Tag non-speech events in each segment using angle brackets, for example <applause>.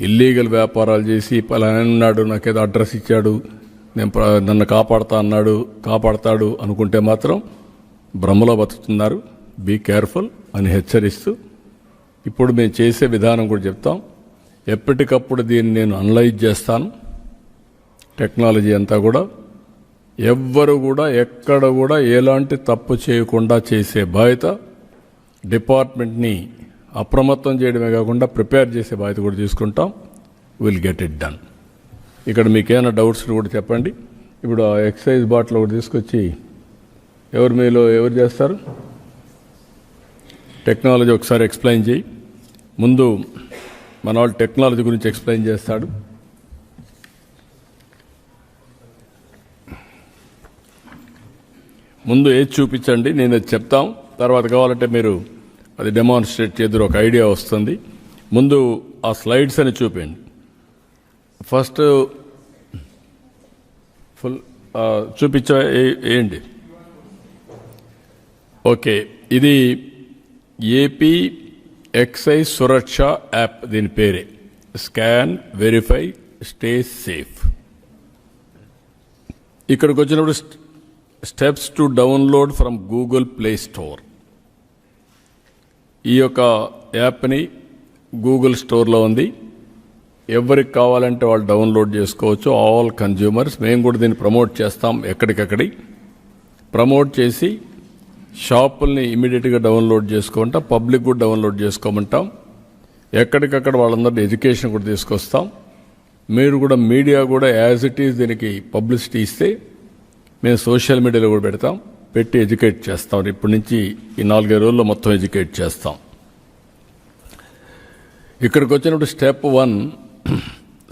Illegal వ్యాపారాలు చేసి పలానా నాకేదో అడ్రస్ ఇచ్చాడు నేను నన్ను కాపాడుతా అన్నాడు కాపాడతాడు అనుకుంటే మాత్రం భ్రమలో బతుకుతున్నారు. బీ కేర్ఫుల్ అని హెచ్చరిస్తూ ఇప్పుడు మేము చేసే విధానం కూడా చెప్తాం. ఎప్పటికప్పుడు దీన్ని నేను అనలైజ్ చేస్తాను. టెక్నాలజీ అంతా కూడా ఎవ్వరు కూడా ఎక్కడ కూడా ఎలాంటి తప్పు చేయకుండా చేసే బాధ్యత డిపార్ట్మెంట్ని అప్రమత్తం చేయడమే కాకుండా ప్రిపేర్ చేసే బాధ్యత కూడా తీసుకుంటాం. విల్ గెట్ ఇట్ డన్ ఇక్కడ మీకేమైనా డౌట్స్ కూడా చెప్పండి. ఇప్పుడు ఎక్సర్సైజ్ ఎక్సైజ్ బాటిల్ ఒకటి తీసుకొచ్చి ఎవరు మీలో ఎవరు చేస్తారు? టెక్నాలజీ ఒకసారి ఎక్స్ప్లెయిన్ చేయి. ముందు మన వాళ్ళు టెక్నాలజీ గురించి ఎక్స్ప్లెయిన్ చేస్తాడు. ముందు ఏది చూపించండి నేను అది చెప్తాం. తర్వాత కావాలంటే మీరు అది డెమాన్స్ట్రేట్ చేద్దరు ఒక ఐడియా వస్తుంది. ముందు ఆ స్లైడ్స్ అని చూపించండి ఫస్ట్ ఫుల్ చూపించా చూపించ ఏంటి? ఓకే ఇది ఏపీ ఎక్సైజ్ సురక్ష యాప్ దీని పేరే. స్కాన్ వెరిఫై స్టే సేఫ్ ఇక్కడికి వచ్చినప్పుడు steps to download from Google Play Store ఈ యొక్క యాప్ని గూగుల్ స్టోర్లో ఉంది. ఎవరికి కావాలంటే వాళ్ళు డౌన్లోడ్ చేసుకోవచ్చు. ఆల్ కన్జ్యూమర్స్ మేము కూడా దీన్ని ప్రమోట్ చేస్తాం ఎక్కడికక్కడి. ప్రమోట్ చేసి షాపుల్ని ఇమీడియట్గా డౌన్లోడ్ చేసుకుంటాం పబ్లిక్ కూడా డౌన్లోడ్ చేసుకోమంటాం. ఎక్కడికక్కడ వాళ్ళందరినీ ఎడ్యుకేషన్ కూడా తీసుకొస్తాం. మీరు కూడా మీడియా కూడా యాజ్ ఇట్ ఈజ్ దీనికి పబ్లిసిటీ ఇస్తే మేము సోషల్ మీడియాలో కూడా పెడతాం. పెట్టి ఎడ్యుకేట్ చేస్తాం. ఇప్పటి నుంచి ఈ నాలుగైదు రోజుల్లో మొత్తం ఎడ్యుకేట్ చేస్తాం. ఇక్కడికి వచ్చినప్పుడు step one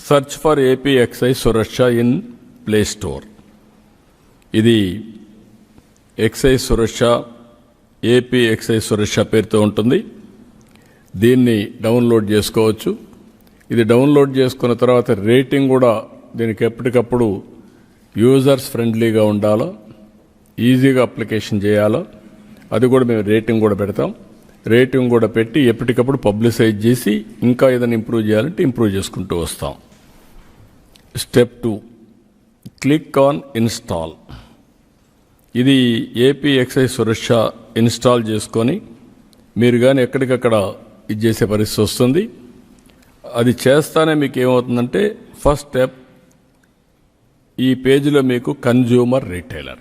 search for AP excise Suraksha in play store. ఇది excise Suraksha AP excise Suraksha పేరుతో ఉంటుంది. దీన్ని డౌన్లోడ్ చేసుకోవచ్చు. ఇది డౌన్లోడ్ చేసుకున్న తర్వాత రేటింగ్ కూడా దీనికి ఎప్పటికప్పుడు యూజర్స్ ఫ్రెండ్లీగా ఉండాలో? ఈజీగా అప్లికేషన్ చేయాలో అది కూడా మేము రేటింగ్ కూడా పెడతాం. రేటింగ్ కూడా పెట్టి ఎప్పటికప్పుడు పబ్లిసైజ్ చేసి ఇంకా ఏదైనా ఇంప్రూవ్ చేయాలంటే ఇంప్రూవ్ చేసుకుంటూ వస్తాం. Step two. Click on install. ఇది ఏపీ ఎక్సైజ్ సురక్ష ఇన్స్టాల్ చేసుకొని మీరు కానీ ఎక్కడికక్కడ ఇది చేసే పరిస్థితి వస్తుంది. అది చేస్తానే మీకు ఏమవుతుందంటే ఫస్ట్ స్టెప్ ఈ పేజీలో మీకు కన్జ్యూమర్ రీటైలర్.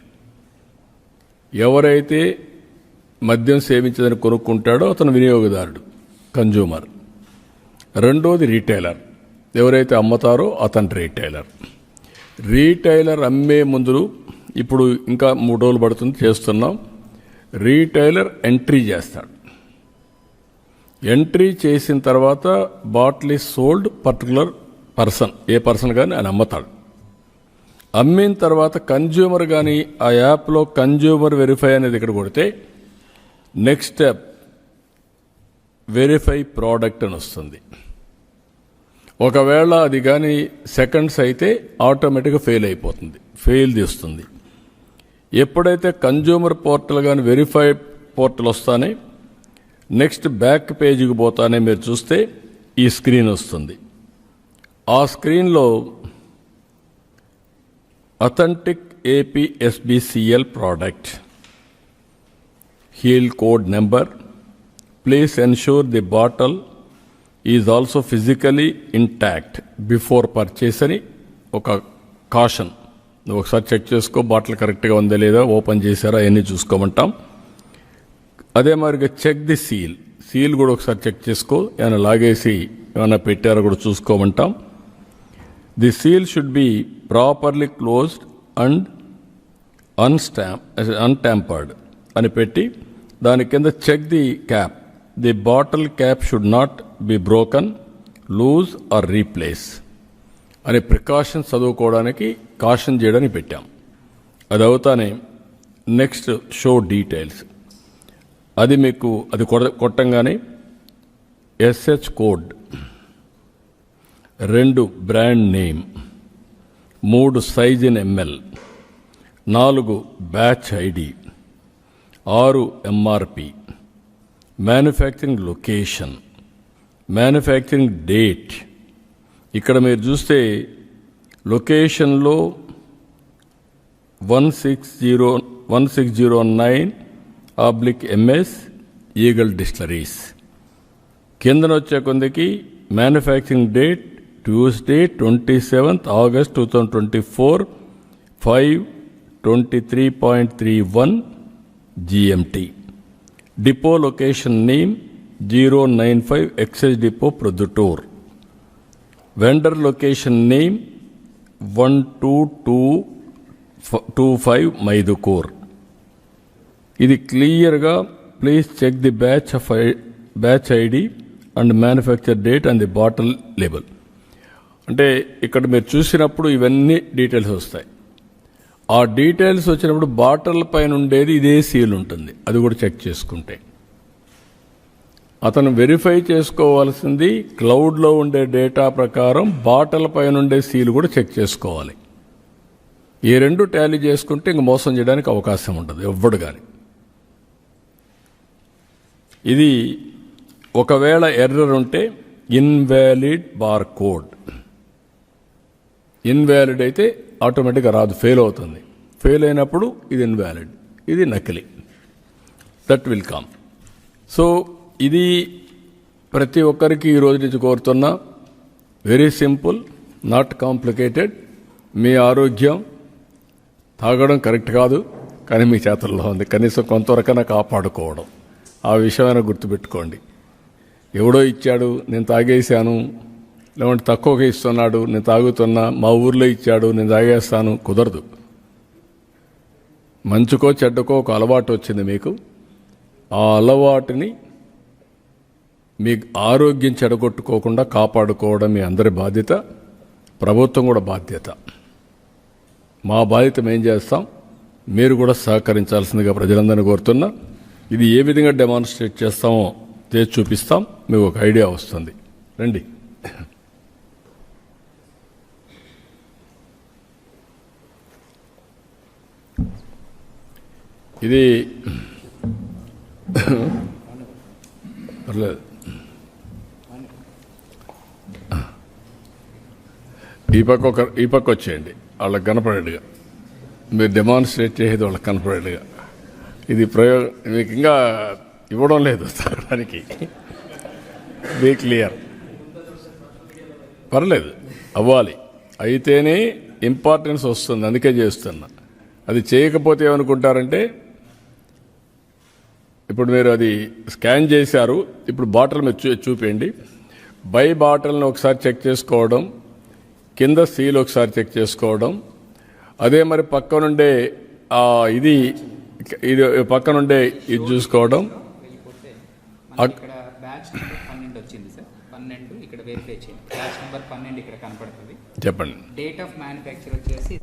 ఎవరైతే మద్యం సేవించదని కొనుక్కుంటాడో అతను వినియోగదారుడు కన్జ్యూమర్ రెండోది రీటైలర్ ఎవరైతే అమ్ముతారో అతను రీటైలర్ రీటైలర్ అమ్మే ముందు ఇప్పుడు ఇంకా మూడు రోజులు పడుతుంది చేస్తున్నాం. రీటైలర్ ఎంట్రీ చేస్తాడు. ఎంట్రీ చేసిన తర్వాత bottle is sold particular person a person కానీ ఆయన అమ్ముతాడు. అమ్మిన తర్వాత కన్జ్యూమర్ కానీ ఆ యాప్లో కన్జ్యూమర్ వెరిఫై అనేది ఇక్కడ కొడితే నెక్స్ట్ స్టెప్ వెరిఫై ప్రోడక్ట్ అని వస్తుంది. ఒకవేళ అది కానీ సెకండ్స్ అయితే ఆటోమేటిక్గా ఫెయిల్ అయిపోతుంది ఫెయిల్ తీస్తుంది. ఎప్పుడైతే కన్జ్యూమర్ పోర్టల్ కానీ వెరిఫై పోర్టల్ వస్తానే నెక్స్ట్ బ్యాక్ పేజీకి పోతానే మీరు చూస్తే ఈ స్క్రీన్ వస్తుంది. ఆ స్క్రీన్లో authentic APSBCL product heal code number please ensure the bottle is also physically intact before purchase అని ఒక కాషన్ నువ్వు ఒకసారి చెక్ చేసుకో బాటిల్ కరెక్ట్గా ఉందా లేదా ఓపెన్ చేశారా అవన్నీ చూసుకోమంటాం. అదే మాదిరిగా చెక్ ది సీల్ సీల్ కూడా ఒకసారి చెక్ చేసుకో ఏమైనా లాగేసి ఏమైనా పెట్టారో కూడా చూసుకోమంటాం. The seal should be properly closed and unstamp untampered అని పెట్టి దాని కింద check the cap the bottle cap should not be broken loose or replace అనే ప్రికాషన్ చదువుకోవడానికి కాషన్ చేయడానికి పెట్టాం. అది అవుతానే నెక్స్ట్ షో డీటెయిల్స్ అది మీకు అది కొడ- కొట్టంగానే ఎస్హెచ్ కోడ్ రెండు బ్రాండ్ నేమ్. మూడు సైజ్ ఇన్ ఎంఎల్ నాలుగు బ్యాచ్ ఐడి ఆరు MRP manufacturing location. Manufacturing date. ఇక్కడ మీరు చూస్తే లొకేషన్లో one six zero one six zero nine oblique MS eagle distilleries కిందన వచ్చే కొందకి manufacturing date Tuesday twenty seventh August two thousand twenty four five twenty three point three one GMT depot location name zero nine five excise depot Proddatur. Vendor location name one two two two five Mydukur. ఇది క్లియర్గా please check the batch of batch ID and manufacture date and the bottle label. అంటే ఇక్కడ మీరు చూసినప్పుడు ఇవన్నీ details వస్తాయి. ఆ details వచ్చినప్పుడు బాటల్ పైన ఉండేది ఇదే సీల్ ఉంటుంది. అది కూడా చెక్ చేసుకుంటే. అతను వెరిఫై చేసుకోవాల్సింది క్లౌడ్లో ఉండే డేటా ప్రకారం బాటల్ పైన ఉండే సీల్ కూడా చెక్ చేసుకోవాలి. ఈ రెండు టాలీ చేసుకుంటే ఇంక మోసం చేయడానికి అవకాశం ఉండదు ఎవ్వడు కానీ ఇది ఒకవేళ ఎర్రర్ ఉంటే ఇన్వాలిడ్ బార్ కోడ్. ఇన్వాలిడ్ అయితే ఆటోమేటిక్గా రాదు ఫెయిల్ అవుతుంది. ఫెయిల్ అయినప్పుడు ఇది ఇన్వాలిడ్ ఇది నకిలీ. That will come. సో ఇది ప్రతి ఒక్కరికి ఈ రోజు నుంచి కోరుతున్నా వెరీ సింపుల్ నాట్ కాంప్లికేటెడ్ మీ ఆరోగ్యం తాగడం కరెక్ట్ కాదు కానీ మీ చేతుల్లో ఉంది. కనీసం కొంతవరకైనా కాపాడుకోవడం. ఆ విషయమైనా గుర్తుపెట్టుకోండి. ఎవడో ఇచ్చాడు నేను తాగేశాను లేదంటే తక్కువగా ఇస్తున్నాడు నేను తాగుతున్నా మా ఊర్లో ఇచ్చాడు నేను తాగేస్తాను కుదరదు. మంచుకో చెడ్డకో ఒక అలవాటు వచ్చింది మీకు. ఆ అలవాటుని మీ ఆరోగ్యం చెడగొట్టుకోకుండా కాపాడుకోవడం మీ అందరి బాధ్యత ప్రభుత్వం కూడా బాధ్యత. మా బాధ్యత మేం చేస్తాం మీరు కూడా సహకరించాల్సిందిగా ప్రజలందరినీ కోరుతున్నా. ఇది ఏ విధంగా డెమాన్స్ట్రేట్ చేస్తామో చేసి చూపిస్తాం మీకు ఒక ఐడియా వస్తుంది. రండి. ఇది పర్లేదు. ఈ పక్క ఒక ఈ పక్క వచ్చేయండి. వాళ్ళకి కనపడేట్టుగా. మీరు డెమాన్స్ట్రేట్ చేసేది వాళ్ళకి కనపడేట్టుగా. ఇది ప్రయోగం మీకు ఇంకా ఇవ్వడం లేదు తాగడానికి బీ క్లియర్ పర్లేదు. అవ్వాలి. అయితేనే ఇంపార్టెన్స్ వస్తుంది. అందుకే చేస్తున్నా. అది చేయకపోతే ఏమనుకుంటారంటే ఇప్పుడు మీరు అది స్కాన్ చేశారు ఇప్పుడు బాటిల్ మీరు చూ చూపించండి బై బాటిల్ని ఒకసారి చెక్ చేసుకోవడం కింద సీల్ ఒకసారి చెక్ చేసుకోవడం. అదే మరి పక్కనుండే ఇది ఇది పక్కనుండే ఇది చూసుకోవడం. చెప్పండి. డేట్ ఆఫ్ మ్యానుఫ్యాక్చర్ వచ్చేసి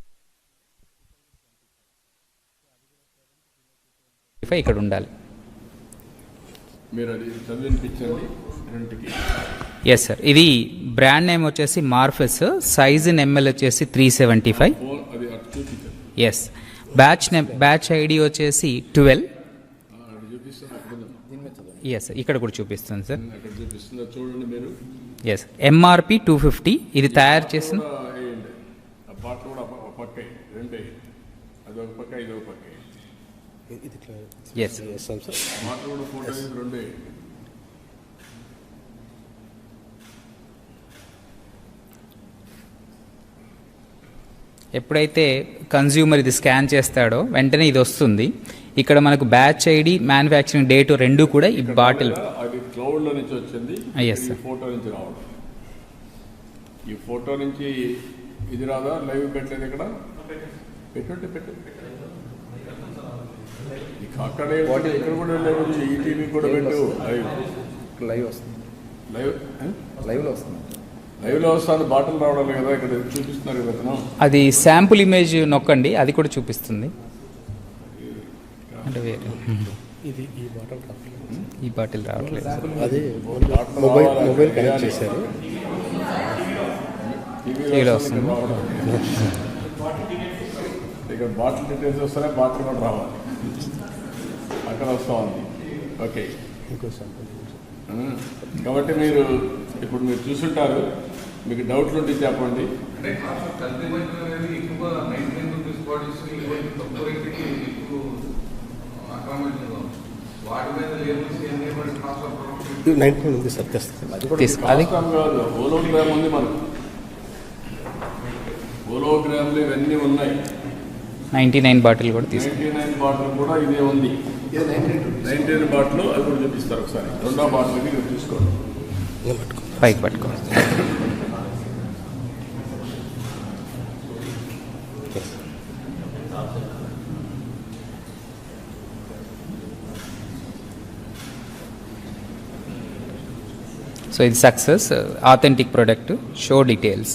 ఇక్కడ ఉండాలి. మీరు అది చదివినిపించండి. రెండుకి ఎస్ సార్ ఇది బ్రాండ్ నేమ్ వచ్చేసి మార్ఫెస్ సైజ్ ఇన్ ఎంఎల్ వచ్చేసి three seventy five yes batch name batch ID వచ్చేసి ట్వెల్వ్ ఎస్ ఇక్కడ కూడా చూపిస్తుంది? సార్ చూడండి మీరు. ఎస్ ఎంఆర్పి టూ ఫిఫ్టీ ఇది తయారు చేసిన కూడా పక్క వేయండి. రెండు వేయండి. అది ఒక పక్క ఇది ఒక పక్క. ఎస్. ఎప్పుడైతే కన్జ్యూమర్ ఇది స్కాన్ చేస్తాడో వెంటనే ఇది వస్తుంది. ఇక్కడ మనకు బ్యాచ్ ఐడి మ్యానుఫ్యాక్చరింగ్ డేట్ రెండు కూడా ఈ బాటిల్ అది క్లౌడ్లో నుంచి వచ్చింది. Ah, yes, ఈ sir. ఫోటో నుంచి రావడం. ఈ ఫోటో నుంచి ఇది రాదా? లైవ్ పెట్టలేదు ఇక్కడ? పెట్టుంటే పెట్టు ఇక అక్కడే వాటి ఇక్కడ కూడా లేవు ఈ టీవీ కూడా పెట్టు. లైవ్ లైవ్ వస్తుంది. లైవ్? లైవ్లో వస్తుంది. లైవ్లో వస్తాను బాటిల్ రావడం లేదు కదా ఇక్కడ చూపిస్తున్నారు కదా అతను. అది శాంపుల్ ఇమేజ్ నొక్కండి అది కూడా చూపిస్తుంది. అంటే వేరే. ఇది ఈ బాటల్ కాపీ ఈ బాటిల్ రావట్లేదు. అది బాటిల్ మొబైల్ రావాలి. మొబైల్ కనెక్ట్ వేయాలి. చేశారు. టీవీలో టీవీలో వస్తుంది, <laughs> ఇక్కడ బాటిల్ డీటెయిల్స్ వస్తున్నాయి బాటిల్ కూడా రావాలి. అక్కడ వస్తా ఉంది. ఓకే. కాబట్టి మీరు ఇప్పుడు మీరు చూసుంటారు. మీకు డౌట్లు ఉంటే చెప్పండి. నైన్టీన్ ఉంది మనకు. హోలోగ్రామ్లు ఇవన్నీ ఉన్నాయి. నైంటీ నైన్ బాటిల్ కూడా తీసుకో. నైన్టీ నైన్ బాటిల్ కూడా ఇదే ఉంది. ఇది ninety nine rupees ninety nine bottle అది కూడా చూపిస్తారు ఒకసారి. రెండో బాటిల్కి మీరు చూసుకోండి నేను పట్టుకో. పైకి పట్టుకో. సో ఇది success authentic product show details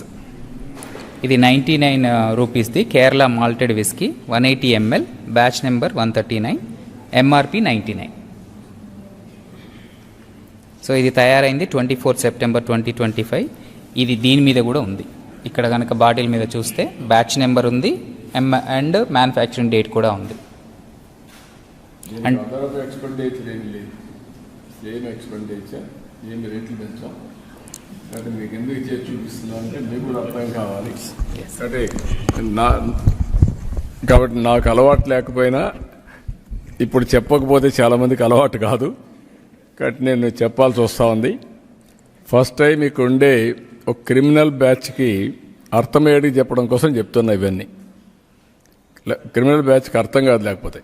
ఇది ninety nine రూపీస్ది Kerala malted whisky one eighty ML batch number one thirty nine MRP ninety nine. So ఇది తయారైంది twenty four September twenty twenty five. ఇది దీని మీద కూడా ఉంది. ఇక్కడ కనుక బాటిల్ మీద చూస్తే బ్యాచ్ నెంబర్ ఉంది ఎం అండ్ మ్యానుఫ్యాక్చరింగ్ డేట్ కూడా ఉంది. అండ్- కాబట్టి మీకు ఎందుకు చేసి చూపిస్తున్నాం అంటే మీకు కూడా అర్థం కావాలి. కాబట్టి నా కాబట్టి నాకు అలవాటు లేకపోయినా ఇప్పుడు చెప్పకపోతే చాలామందికి అలవాటు కాదు. కాబట్టి నేను చెప్పాల్సి వస్తూ ఉంది. ఫస్ట్ టైం మీకు ఉండే ఒక క్రిమినల్ బ్యాచ్కి అర్థమయ్యేది చెప్పడం కోసం చెప్తున్నా ఇవన్నీ. క్రిమినల్ బ్యాచ్కి అర్థం కాదు లేకపోతే.